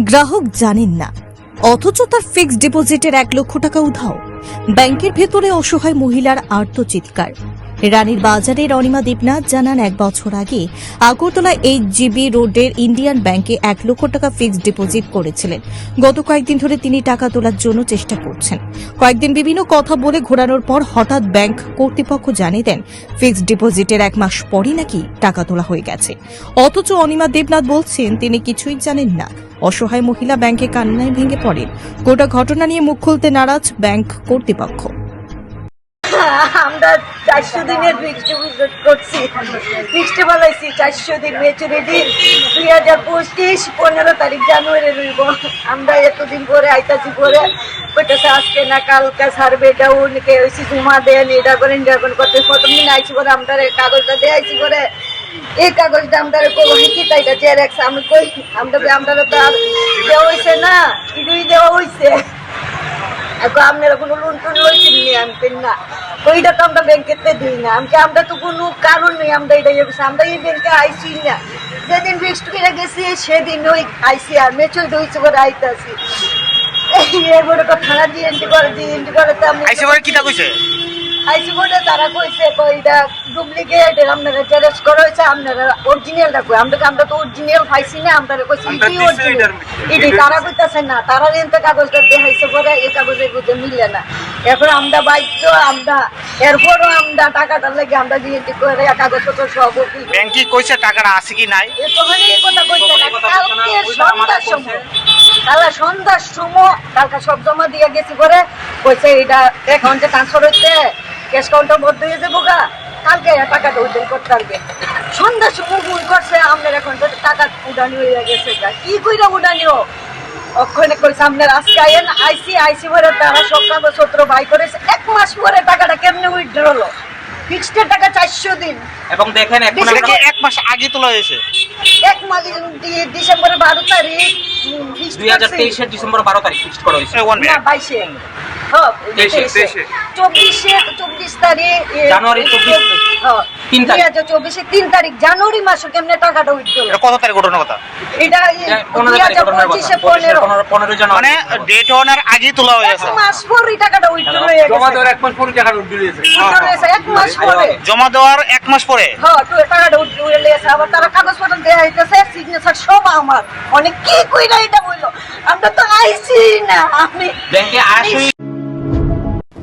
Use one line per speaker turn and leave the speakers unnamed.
গ্রাহক জানেন না, অথচ তার ফিক্সড ডিপোজিটের এক লক্ষ টাকা উধাও। ব্যাংকের ভেতরে অসহায় মহিলার আর্তচিৎকার। রানীর বাজারের অনিমা দেবনাথ জানান, এক বছর আগে আগরতলা এইচ জিবি রোডের ইন্ডিয়ান ব্যাংকে এক লক্ষ টাকা ফিক্সড ডিপোজিট করেছিলেন। গত কয়েকদিন ধরে তিনি টাকা তোলার জন্য চেষ্টা করছেন। কয়েকদিন বিভিন্ন কথা বলে ঘোরানোর পর হঠাৎ ব্যাংক কর্তৃপক্ষ জানিয়ে দেন, ফিক্সড ডিপোজিটের এক মাস পরই নাকি টাকা তোলা হয়ে গেছে। অথচ অনিমা দেবনাথ বলছেন, তিনি কিছুই জানেন না। অসহায় মহিলা ব্যাংকে কান্নায় ভেঙে পড়েন। গোটা ঘটনা নিয়ে মুখ খুলতে নারাজ ব্যাংক কর্তৃপক্ষ।
আমরা চারশো দিনের ফিক্সড ডিপোজিট করছি। ফিক্সড বলাইছি চারশো দিন মেচুরিটি দুই হাজার পঁচিশ, পনেরো তারিখ জানুয়ারি রইব। আমরা এতদিন পরে আইতাছি পরে। কইতেছে আজকে না কালকে সার্ভে ডাউন কে হয়েছি জমা দেন এটা করেন এটা করেন করতে। প্রথম আইছি পরে আমরা কাগজটা দিয়ে আইছি পরে। এই কাগজটা আমরা কই কি তাইটা জেরক্স আমি কই আমরা আমরা তো দেওয়া হয়েছে না ইডুই দেওয়া হয়েছে এখন আপনারা কোনো লোন টোন লইছেন নি আমি না। ওইটা তো আমরা ব্যাংকেতে দিই না আমি কই, আমরা তো কোনো কারণ নেই আমরা এটা ইয়ে আমরা এই ব্যাংকে আইসি না। যেদিন ফিক্সড করে গেছি সেদিন ওই আইসি আর মেচুর দইছে করে আইতাছি। এরপরে তো থানা দিয়ে এন্ট্রি করে দিয়ে এন্ট্রি করে তো আমি
আইসে পরে কিটা কইছে?
আইসি বোর্ডে তারা কইছে কইটা ডুপ্লিকেট আপনারা জেরক্স করা হয়েছে আপনারা অরিজিনালটা কই? আমরা আমরা তো অরিজিনাল পাইছি না আমরা কইছি কি অরিজিনাল এটি তারা কইতাছে না তারা এনতে কাগজটা দেখাইছে পরে এই কাগজের বুঝে মিলে না। এখন আমরা বাধ্য আমরা এরপরও আমরা টাকাটা লাগে আমরা দিয়ে করে কাগজপত্র সব
ব্যাংকে কইছে টাকাটা আছে কি নাই?
এতখানি এই কথা কইছে না কালকে সন্ধ্যার সময় কালকে সন্ধ্যার সময় কালকে সব জমা দিয়ে গেছি করে কইছে এটা অ্যাকাউন্টে ট্রান্সফার হইতে ক্যাশ কাউন্টার বন্ধ হয়ে যাব গা। কালকে টাকাটা উদ্ধার করতে পারবে সন্ধ্যার সময় ভুল করছে আপনার এখন তো টাকা উডানি হয়ে গেছে গা। কি কইরা উডানিও ওখানে কইছে আপনার আজকে আইন আইসি আইসি পরে তারা সব কাগজপত্র বাই করেছে। এক মাস পরে টাকাটা কেমনে উইথড্র হলো? ফিক্সড টাকা চারশো দিন।
এবং দেখেন
এক মাস আগে তোলা হয়েছে।
এক মাস ডিসেম্বরের বারো তারিখ।
দুই হাজার। তেইশের ডিসেম্বর বারো তারিখ ফিক্সড করা হয়েছে।
বাইশে। হ্যাঁ। চব্বিশে চব্বিশ তারিখ
জানুয়ারি চব্বিশ তিন তারিখ।
চব্বিশে তিন তারিখ জানুয়ারি মাসে কেমনে টাকাটা উঠল
কত তারিখ ঘটনা কথা?
এটা
পনেরো তারিখ ঘটনার কথা।
পনেরো।
পনেরো পনেরো
মানে ডেট ওনার আগেই তোলা হয়ে
এক
গেছে।
মাস পর এই টাকাটা উঠল
জমা দেওয়ার এক মাস পরে টাকাটা উঠে
এক মাস পরে।
জমা দেওয়ার এক মাস পরে?
হ্যাঁ টাকাটা গেছে আবার তারা কাগজপত্র দেওয়া হইতেছে সিগনেচার সব আমার। অনেক কি কইরা এটা হইল? আমরা তো আইছি না আমি
ব্যাংকে আসুই।